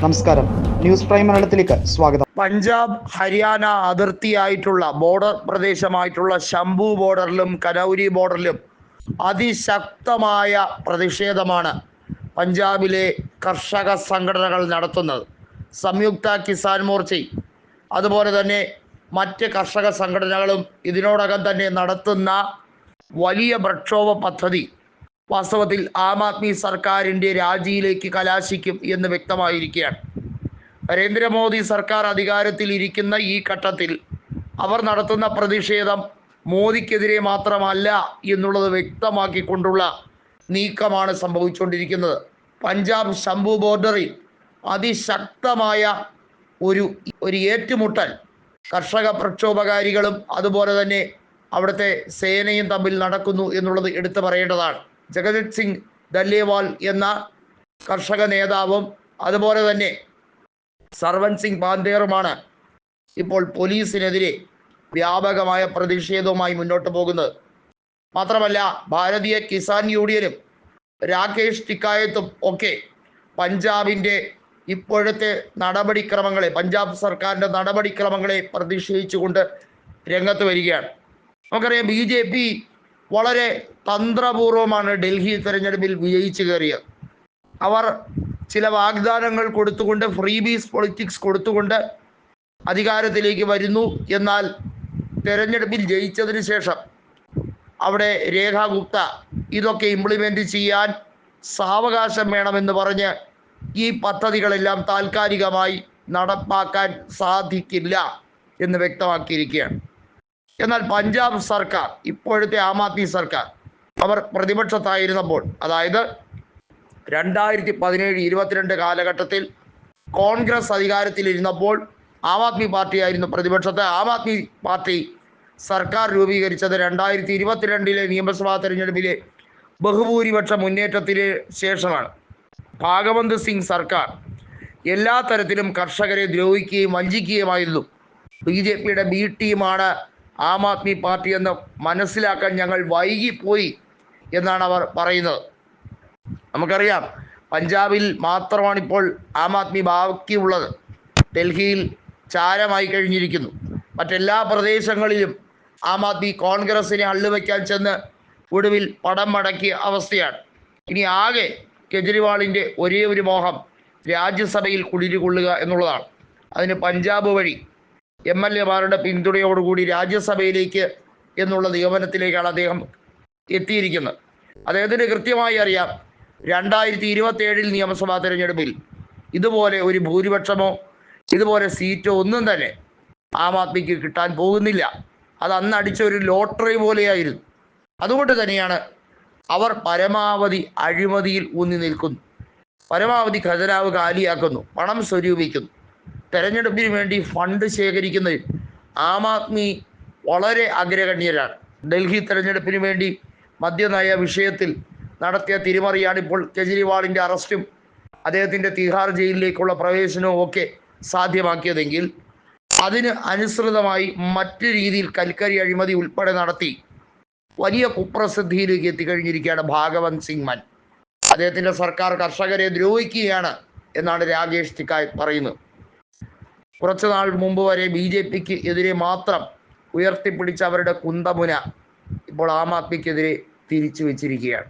നമസ്കാരം. News prime മലയാളത്തിലേക്ക് സ്വാഗതം. പഞ്ചാബ് ഹരിയാന അതിർത്തിയായിട്ടുള്ള ബോർഡർ പ്രദേശമായിട്ടുള്ള ശംഭു ബോർഡറിലും കനൌരി ബോർഡറിലും അതിശക്തമായ പ്രതിഷേധമാണ് പഞ്ചാബിലെ കർഷക സംഘടനകൾ നടത്തുന്നത്. സംയുക്ത കിസാൻ മോർച്ചയും അതുപോലെ തന്നെ മറ്റ് കർഷക സംഘടനകളും ഇതിനോടകം തന്നെ നടത്തുന്ന വലിയ പ്രക്ഷോഭ പദ്ധതി വാസ്തവത്തിൽ ആം ആദ്മി സർക്കാരിന്റെ രാജിയിലേക്ക് കലാശിക്കും എന്ന് വ്യക്തമായിരിക്കുകയാണ്. നരേന്ദ്രമോദി സർക്കാർ അധികാരത്തിൽ ഇരിക്കുന്ന ഈ ഘട്ടത്തിൽ അവർ നടത്തുന്ന പ്രതിഷേധം മോദിക്കെതിരെ മാത്രമല്ല എന്നുള്ളത് വ്യക്തമാക്കിക്കൊണ്ടുള്ള നീക്കമാണ് സംഭവിച്ചുകൊണ്ടിരിക്കുന്നത്. പഞ്ചാബ് ശംഭു ബോർഡറിൽ അതിശക്തമായ ഒരു ഒരു ഏറ്റുമുട്ടൽ. കർഷക പ്രക്ഷോഭകാരികളും അതുപോലെ തന്നെ അവിടുത്തെ സേനയും തമ്മിൽ നടക്കുന്നു എന്നുള്ളത് എടുത്തു പറയേണ്ടതാണ്. ജഗജിത് സിംഗ് ദല്ലേവാൾ എന്ന കർഷക നേതാവും അതുപോലെ തന്നെ സർവൻ സിംഗ് പാന്തേറുമാണ് ഇപ്പോൾ പോലീസിനെതിരെ വ്യാപകമായ പ്രതിഷേധവുമായി മുന്നോട്ട് പോകുന്നത്. മാത്രമല്ല ഭാരതീയ കിസാൻ യൂണിയനും രാകേഷ് ടിക്കായത്തും ഒക്കെ പഞ്ചാബിന്റെ ഇപ്പോഴത്തെ നടപടിക്രമങ്ങളെ പഞ്ചാബ് സർക്കാരിന്റെ നടപടിക്രമങ്ങളെ പ്രതിഷേധിച്ചുകൊണ്ട് രംഗത്ത് വരികയാണ്. നമുക്കറിയാം ബി ജെ പി വളരെ തന്ത്രപൂർവമാണ് ഡൽഹി തെരഞ്ഞെടുപ്പിൽ വിജയിച്ചു കയറിയത്. അവർ ചില വാഗ്ദാനങ്ങൾ കൊടുത്തുകൊണ്ട് ഫ്രീ ബീസ് പൊളിറ്റിക്സ് കൊടുത്തുകൊണ്ട് അധികാരത്തിലേക്ക് വരുന്നു. എന്നാൽ തെരഞ്ഞെടുപ്പിൽ ജയിച്ചതിന് ശേഷം അവിടെ രേഖ ഗുപ്ത ഇതൊക്കെ ഇംപ്ലിമെന്റ് ചെയ്യാൻ സാവകാശം വേണമെന്ന് പറഞ്ഞ് ഈ പദ്ധതികളെല്ലാം താൽക്കാലികമായി നടപ്പാക്കാൻ സാധിക്കില്ല എന്ന് വ്യക്തമാക്കിയിരിക്കുകയാണ്. എന്നാൽ പഞ്ചാബ് സർക്കാർ ഇപ്പോഴത്തെ ആം ആദ്മി സർക്കാർ അവർ പ്രതിപക്ഷത്തായിരുന്നപ്പോൾ അതായത് രണ്ടായിരത്തി പതിനേഴ് ഇരുപത്തിരണ്ട് കാലഘട്ടത്തിൽ കോൺഗ്രസ് അധികാരത്തിലിരുന്നപ്പോൾ ആം ആദ്മി പാർട്ടിയായിരുന്നു പ്രതിപക്ഷത്തെ. ആം ആദ്മി പാർട്ടി സർക്കാർ രൂപീകരിച്ചത് രണ്ടായിരത്തി ഇരുപത്തിരണ്ടിലെ നിയമസഭാ തെരഞ്ഞെടുപ്പിലെ ബഹുഭൂരിപക്ഷ മുന്നേറ്റത്തിന് ശേഷമാണ്. ഭാഗവന്ത് സിംഗ് സർക്കാർ എല്ലാ തരത്തിലും കർഷകരെ ദ്രോഹിക്കുകയും വഞ്ചിക്കുകയുമായിരുന്നു. ബി ജെ പിയുടെ ബി ടീമാണ് ആം ആദ്മി പാർട്ടി എന്ന് മനസ്സിലാക്കാൻ ഞങ്ങൾ വൈകിപ്പോയി എന്നാണ് അവർ പറയുന്നത്. നമുക്കറിയാം പഞ്ചാബിൽ മാത്രമാണ് ഇപ്പോൾ ആം ആദ്മി ബാക്കിയുള്ളത്. ഡൽഹിയിൽ ചാരമായി കഴിഞ്ഞിരിക്കുന്നു. മറ്റെല്ലാ പ്രദേശങ്ങളിലും ആം ആദ്മി കോൺഗ്രസിനെ അള്ളുവയ്ക്കാൻ ചെന്ന് ഒടുവിൽ പടം മടക്കിയ അവസ്ഥയാണ്. ഇനി ആകെ കെജ്രിവാളിന്റെ ഒരേ ഒരു മോഹം രാജ്യസഭയിൽ കുടിരുകൊള്ളുക എന്നുള്ളതാണ്. അതിന് പഞ്ചാബ് വഴി എം എൽ എമാരുടെ പിന്തുണയോടുകൂടി രാജ്യസഭയിലേക്ക് എന്നുള്ള നിയമനത്തിലേക്കാണ് അദ്ദേഹം എത്തിയിരിക്കുന്നത്. അദ്ദേഹത്തിന് കൃത്യമായി അറിയാം രണ്ടായിരത്തി ഇരുപത്തി ഏഴിൽ നിയമസഭാ തെരഞ്ഞെടുപ്പിൽ ഇതുപോലെ ഒരു ഭൂരിപക്ഷമോ ഇതുപോലെ സീറ്റോ ഒന്നും തന്നെ ആം ആദ്മിക്ക് കിട്ടാൻ പോകുന്നില്ല. അത് അന്ന് അടിച്ച ഒരു ലോട്ടറി പോലെയായിരുന്നു. അതുകൊണ്ട് തന്നെയാണ് അവർ പരമാവധി അഴിമതിയിൽ ഊന്നി നിൽക്കുന്നു. പരമാവധി ഖജനാവ് കാലിയാക്കുന്നു പണം സ്വരൂപിക്കുന്നു. തെരഞ്ഞെടുപ്പിന് വേണ്ടി ഫണ്ട് ശേഖരിക്കുന്നതിൽ ആം ആദ്മി വളരെ അഗ്രഗണ്യരാണ് ഡൽഹി തെരഞ്ഞെടുപ്പിന് വേണ്ടി മദ്യനയ വിഷയത്തിൽ നടത്തിയ തിരിമറിയാണ് ഇപ്പോൾ കെജ്രിവാളിന്റെ അറസ്റ്റും അദ്ദേഹത്തിന്റെ തിഹാർ ജയിലിലേക്കുള്ള പ്രവേശനവും ഒക്കെ സാധ്യമാക്കിയതെങ്കിൽ അതിന് അനുസൃതമായി മറ്റു രീതിയിൽ കൽക്കരി അഴിമതി ഉൾപ്പെടെ നടത്തി വലിയ കുപ്രസിദ്ധിയിലേക്ക് എത്തിക്കഴിഞ്ഞിരിക്കുകയാണ് ഭാഗവന്ത് സിംഗ് മൻ. അദ്ദേഹത്തിന്റെ സർക്കാർ കർഷകരെ ദ്രോഹിക്കുകയാണ് എന്നാണ് രാകേഷ് തിക്കായ് പറയുന്നത്. കുറച്ചു നാൾ മുമ്പ് വരെ ബി ജെ പിക്ക് എതിരെ മാത്രം ഉയർത്തിപ്പിടിച്ച അവരുടെ കുന്തമുന ഇപ്പോൾ ആം ആദ്മിക്കെതിരെ തിരിച്ചു വെച്ചിരിക്കുകയാണ്